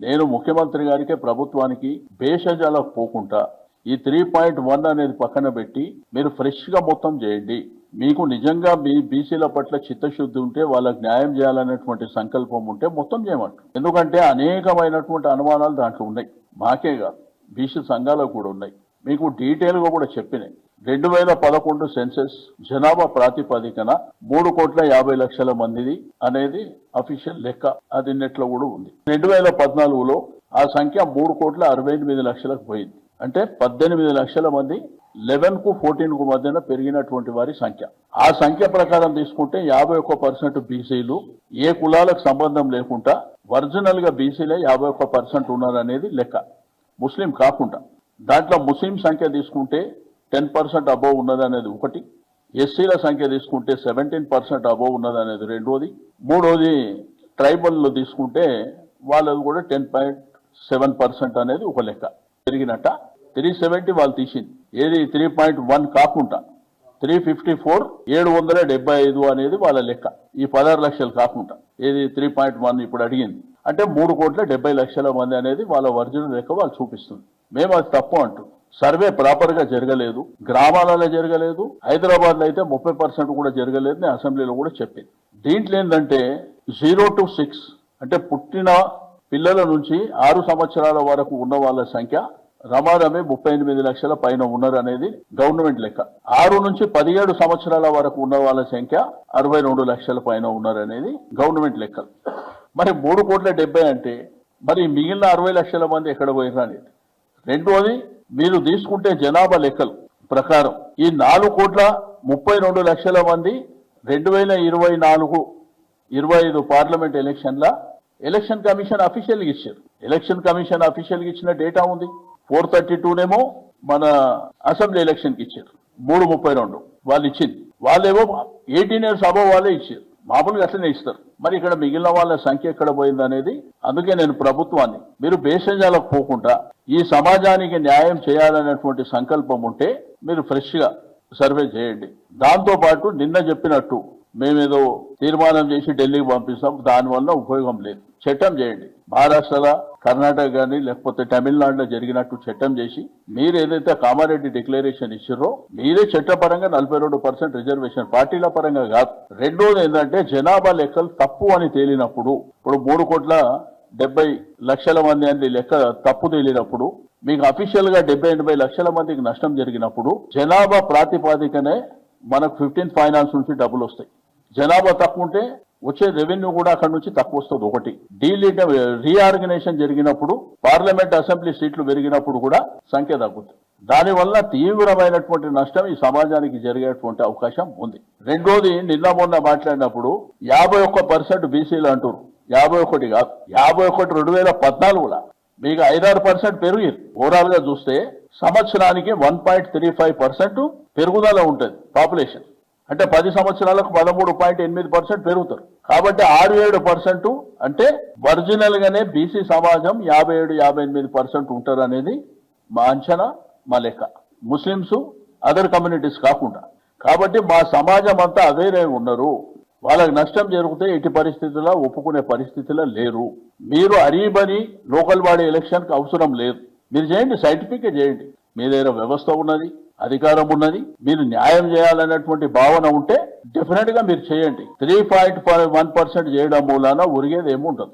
నేను ముఖ్యమంత్రి గారికి ప్రభుత్వానికి భేషజాలకు పోకుండా ఈ త్రీ పాయింట్ వన్ అనేది పక్కన పెట్టి మీరు ఫ్రెష్గా మొత్తం చేయండి. మీకు నిజంగా మీ బీసీల పట్ల చిత్తశుద్ధి ఉంటే వాళ్ళకి న్యాయం చేయాలనేటువంటి సంకల్పం ఉంటే మొత్తం చేయమంట ఎందుకంటే అనేకమైనటువంటి అనుమానాలు దాంట్లో ఉన్నాయి. మాకే కాదు బీసీ సంఘాలకు కూడా ఉన్నాయి. మీకు డీటెయిల్గా కూడా చెప్పినాయి. రెండు వేల పదకొండు సెన్సెస్ జనాభా ప్రాతిపదికన మూడు కోట్ల యాభై లక్షల మందిది అనేది అఫీషియల్ లెక్క. అది నెట్లో కూడా ఉంది. రెండు వేల పద్నాలుగులో ఆ సంఖ్య మూడు కోట్ల అరవై ఎనిమిది లక్షలకు పోయింది. అంటే పద్దెనిమిది లక్షల మంది లెవెన్కు ఫోర్టీన్కు మధ్యన పెరిగినటువంటి వారి సంఖ్య. ఆ సంఖ్య ప్రకారం తీసుకుంటే యాభై ఒక్క పర్సెంట్ బీసీలు ఏ కులాలకు సంబంధం లేకుండా ఒరిజినల్గా బీసీలే యాభై ఒక్క పర్సెంట్ ఉన్నారనేది లెక్క. ముస్లిం కాకుండా. దాంట్లో ముస్లిం సంఖ్య తీసుకుంటే టెన్ పర్సెంట్ అబోవ్ ఉన్నది అనేది ఒకటి. ఎస్సీల సంఖ్య తీసుకుంటే సెవెంటీన్ పర్సెంట్ అబోవ్ ఉన్నది అనేది రెండోది. మూడోది ట్రైబల్లో తీసుకుంటే వాళ్ళది కూడా టెన్ పాయింట్ సెవెన్ పర్సెంట్ అనేది ఒక లెక్క. పెరిగినట్ట. త్రీ సెవెంటీ వాళ్ళు తీసింది. ఏది త్రీ పాయింట్ వన్ కాకుండా త్రీ ఫిఫ్టీ ఫోర్ ఏడు వందల డెబ్బై ఐదు అనేది వాళ్ళ లెక్క. ఈ పదహారు లక్షలు కాకుండా ఏది త్రీ పాయింట్ వన్ ఇప్పుడు అడిగింది. అంటే మూడు కోట్ల డెబ్బై లక్షల మంది అనేది వాళ్ళ ఒరిజినల్ లెక్క వాళ్ళు చూపిస్తుంది. మేము అది తప్పు అంటున్నాం. సర్వే ప్రాపర్గా జరగలేదు గ్రామాలలో జరగలేదు హైదరాబాద్లో అయితే ముప్పై పర్సెంట్ కూడా జరగలేదు అసెంబ్లీలో కూడా చెప్పింది. దీంట్లో ఏంటంటే జీరో టు సిక్స్ అంటే పుట్టిన పిల్లల నుంచి ఆరు సంవత్సరాల వరకు ఉన్న వాళ్ళ సంఖ్య రమారమే ముప్పై ఎనిమిది లక్షల పైన ఉన్నారు అనేది గవర్నమెంట్ లెక్క. ఆరు నుంచి పదిహేడు సంవత్సరాల వరకు ఉన్న వాళ్ళ సంఖ్య అరవై రెండు లక్షల పైన ఉన్నారు అనేది గవర్నమెంట్ లెక్క. మరి మూడు కోట్ల డెబ్బై అంటే మరి మిగిలిన అరవై లక్షల మంది ఎక్కడ పోయినా అనేది? రెండోది మీరు తీసుకుంటే జనాభా లెక్కలు ప్రకారం ఈ నాలుగు కోట్ల ముప్పై రెండు లక్షల మంది రెండు వేల ఇరవై నాలుగు ఇరవై ఐదు పార్లమెంట్ ఎలక్షన్ల ఎలక్షన్ కమిషన్ అఫీషియల్ ఇచ్చారు. ఎలక్షన్ కమిషన్ అఫీషియల్ ఇచ్చిన డేటా ఉంది. ఫోర్ థర్టీ టూనేమో మన అసెంబ్లీ ఎలక్షన్కి ఇచ్చారు. మూడు ముప్పై రెండు వాళ్ళు ఇచ్చింది. వాళ్ళేమో ఎయిటీన్ ఇయర్స్ అబవ్ వాళ్ళే ఇచ్చారు. మామూలుగా అట్లనే ఇస్తారు. మరి ఇక్కడ మిగిలిన వాళ్ళ సంఖ్య ఎక్కడ పోయింది అనేది? అందుకే నేను ప్రభుత్వాన్ని మీరు భేషజాలకు పోకుండా ఈ సమాజానికి న్యాయం చేయాలనేటువంటి సంకల్పం ఉంటే మీరు ఫ్రెష్గా సర్వే చేయండి. దాంతో పాటు నిన్న చెప్పినట్టు మేమేదో తీర్మానం చేసి ఢిల్లీకి పంపిస్తాం దానివల్ల ఉపయోగం లేదు. చట్టం చేయండి. మహారాష్ట్రలో కర్ణాటక కానీ లేకపోతే తమిళనాడులో జరిగినట్టు చట్టం చేసి మీరు ఏదైతే కామారెడ్డి డిక్లరేషన్ ఇచ్చారో మీరే చట్టపరంగా నలభై రెండు పర్సెంట్ రిజర్వేషన్ పార్టీల పరంగా కాదు. రెండోది ఏంటంటే జనాభా లెక్కలు తప్పు అని తేలినప్పుడు ఇప్పుడు మూడు కోట్ల డెబ్బై లక్షల మంది అని లెక్క తప్పు తేలినప్పుడు మీకు అఫీషియల్గా డెబ్బై ఎనభై లక్షల మందికి నష్టం జరిగినప్పుడు జనాభా ప్రాతిపాదికనే మనకు ఫిఫ్టీన్ ఫైనాన్స్ నుంచి డబ్బులు వస్తాయి. జనాభా తక్కువ ఉంటే వచ్చే రెవెన్యూ కూడా అక్కడ నుంచి తక్కువ వస్తుంది ఒకటి. డీలీట్ రీఆర్గనైజేషన్ జరిగినప్పుడు పార్లమెంట్ అసెంబ్లీ సీట్లు పెరిగినప్పుడు కూడా సంఖ్య తగ్గుతుంది దానివల్ల తీవ్రమైనటువంటి నష్టం ఈ సమాజానికి జరిగేటువంటి అవకాశం ఉంది. రెండోది నిన్న మొన్న మాట్లాడినప్పుడు యాభై ఒక్క పర్సెంట్ బీసీలు అంటారు యాభై ఒకటి కాదు యాభై ఒకటి రెండు వేల పద్నాలుగులా? మీకు ఐదారు పర్సెంట్ పెరిగి ఓవరాల్గా చూస్తే సంవత్సరానికి one point three five percent పెరుగుదల ఉంటుంది పాపులేషన్. అంటే పది సంవత్సరాలకు పదమూడు పాయింట్ ఎనిమిది పర్సెంట్ పెరుగుతారు. కాబట్టి ఆరు ఏడు పర్సెంట్ అంటే ఒరిజినల్ గానే బీసీ సమాజం యాభై ఏడు యాభై ఎనిమిది పర్సెంట్ ఉంటారు అనేది మా అంచనా మా లెక్క. ముస్లింస్ అదర్ కమ్యూనిటీస్ కాకుండా. కాబట్టి మా సమాజం అంతా అవేరే ఉన్నారు వాళ్ళకి నష్టం జరిగితే ఎట్టి పరిస్థితుల్లో ఒప్పుకునే పరిస్థితిలో లేరు. మీరు అరీబని లోకల్ బాడీ ఎలక్షన్కి అవసరం లేదు. మీరు చేయండి సైంటిఫిక్ చేయండి. మీ దగ్గర వ్యవస్థ ఉన్నది. అధికారం ఉన్నది మీరు న్యాయం చేయాలనేటువంటి భావన ఉంటే డెఫినెట్గా మీరు చేయండి. త్రీ పాయింట్ వన్ పర్సెంట్ చేయడం మూలాన ఉరిగేది ఏముండదు